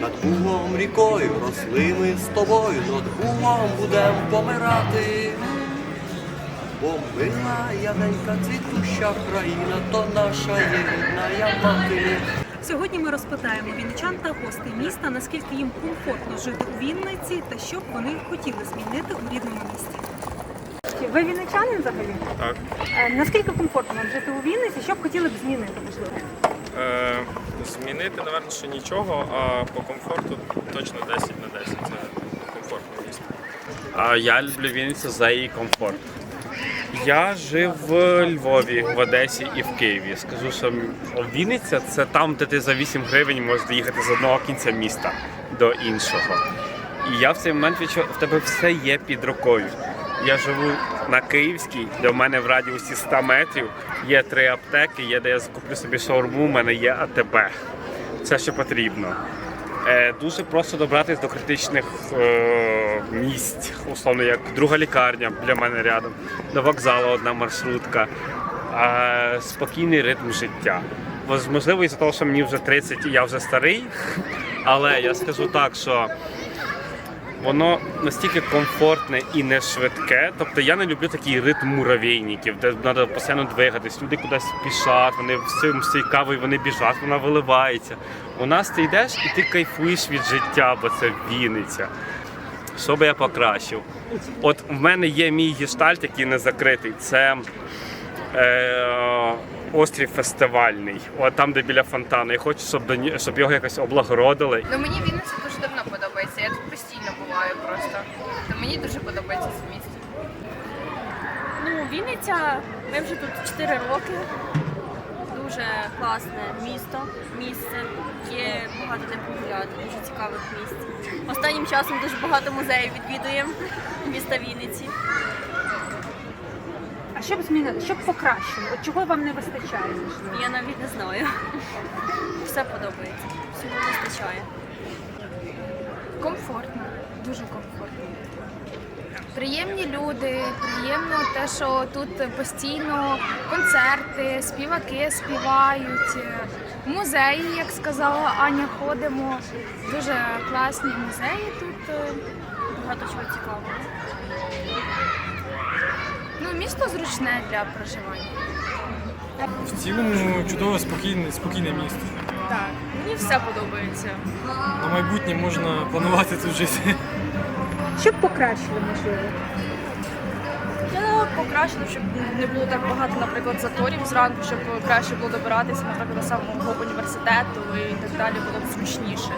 Над Бугом рікою росли ми з тобою, над Бугом будем помирати. Бо мила яненька цвітуща країна, то наша єдина мати. Сьогодні ми розпитаємо вінничан та гостей міста, наскільки їм комфортно жити у Вінниці та що б вони хотіли змінити у рідному місті. Ви вінничанин взагалі? Так. Е, Наскільки комфортно вам жити у Вінниці? Що б хотіли б змінити, можливо? Е, змінити, напевно, що нічого, а по комфорту точно 10 на 10. Це комфортне місто. А я люблю Вінницю за її комфорт. Я жив в Львові, в Одесі і в Києві. Скажу, що Вінниця це там, де ти за 8 гривень можеш доїхати з одного кінця міста до іншого. І я в цей момент відчув, в тебе все є під рукою. Я живу на Київській, де в мене в радіусі 100 метрів є три аптеки, є де я куплю собі шаурму, у мене є АТБ. Це що потрібно. Е, дуже просто добратися до критичних е, місць, условно, як друга лікарня для мене рядом, до вокзалу одна маршрутка, е, спокійний ритм життя. Можливо, із-за того, що мені вже 30 і я вже старий, але я скажу так, що воно настільки комфортне і не швидке. Тобто я не люблю такий ритм муравейників, де треба постійно двигатись. Люди кудись спішать, вони всім з кавою вони біжать, вона виливається. У нас ти йдеш і ти кайфуєш від життя, бо це Вінниця. Що би я покращив? От в мене є мій гештальт, який не закритий. Це е, острів фестивальний, от там, де біля фонтану. Я хочу, щоб, щоб його якось облагородили. Ну мені Вінниця дуже давно подобається. Я тут постійно просто. То мені дуже подобається це місто. Ну, Вінниця, ми вже тут 4 роки. Дуже класне місто, місце. Є багато де погуляти, дуже цікавих місць. Останнім часом дуже багато музеїв відвідуємо міста Вінниці. А що б змінити? Що б покращили? От чого вам не вистачає? Я навіть не знаю. Все подобається, всього вистачає. Комфортно, дуже комфортно. Приємні люди, приємно те, що тут постійно концерти, співаки співають. Музеї, як сказала Аня, ходимо. Дуже класні музеї тут. Багато чого цікавого. Ну, місто зручне для проживання. В цілому чудове спокійне, спокійне місто. Так, мені все подобається. На майбутнє можна планувати тут жити. Що б покращили, можливо? Я покращила, щоб не було так багато, наприклад, заторів зранку, щоб краще було добиратися, наприклад, до самого університету і так далі було б зручніше.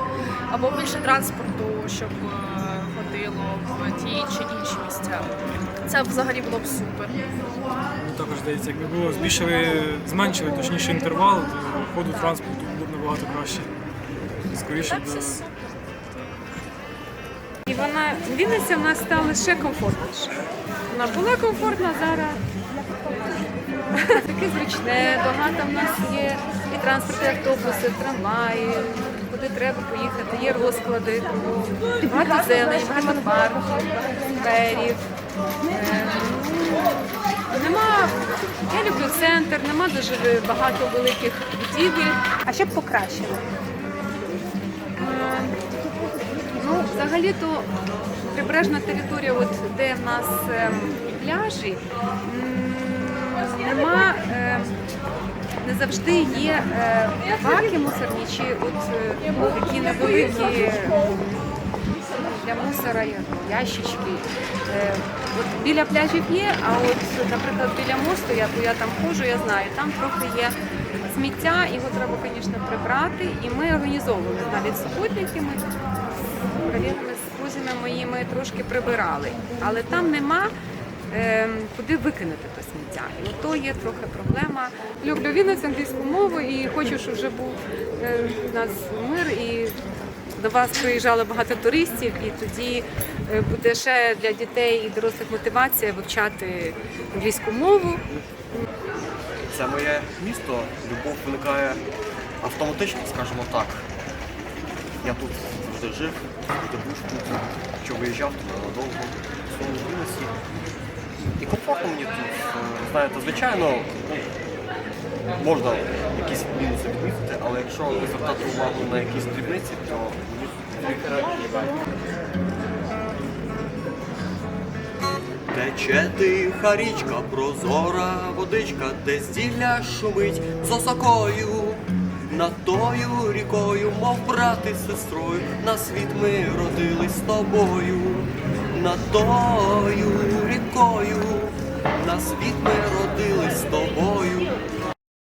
Або більше транспорту, щоб е, ходило в ті чи інші місця. Це взагалі було б супер. Також здається, якби було збільшили, зменшили точніше інтервал, то ходу транспорту набагато краще. Скоріше Так, все І вона Вінниця в нас стала ще комфортніше. Вона була комфортна зараз. Таке зручне, багато в нас є і транспорт, і автобуси, трамваї, куди треба поїхати, є розклади, багато зелені, багато парків, скверів. Е, Нема, я люблю центр, нема дуже багато великих будівель. А що б покращили? Е, Ну, взагалі-то прибережна територія, от де в нас ем, пляжі, нема, ем, не завжди є е, баки мусорні, чи от е, такі невеликі для мусора ящички. Е, От біля пляжів є, а от, наприклад, біля мосту, я, я там ходжу, я знаю, там трохи є сміття, його треба, звісно, прибрати. І ми організовували навіть суботники. Ми з колегами, з друзями моїми трошки прибирали. Але там нема ем, куди викинути те сміття. І то є трохи проблема. Люблю Вінницю англійську мову і хочу, щоб вже був е, у нас мир і до вас приїжджало багато туристів, і тоді е, буде ще для дітей і дорослих мотивація вивчати англійську мову. Це моє місто, любов виникає автоматично, скажімо так. Я тут завжди жив, завжди був тут. Якщо виїжджав, то ненадовго. В своєму. І комфортно мені тут. Е, Знаєте, звичайно, можна якісь мінуси відмітити, але якщо не звертати увагу на якісь дрібниці, то Тече тиха річка, прозора водичка, де зділля шумить з осокою. Над тою рікою, мов брат і сестрою, на світ ми родились з тобою. Над тою рікою, на світ ми родились з тобою.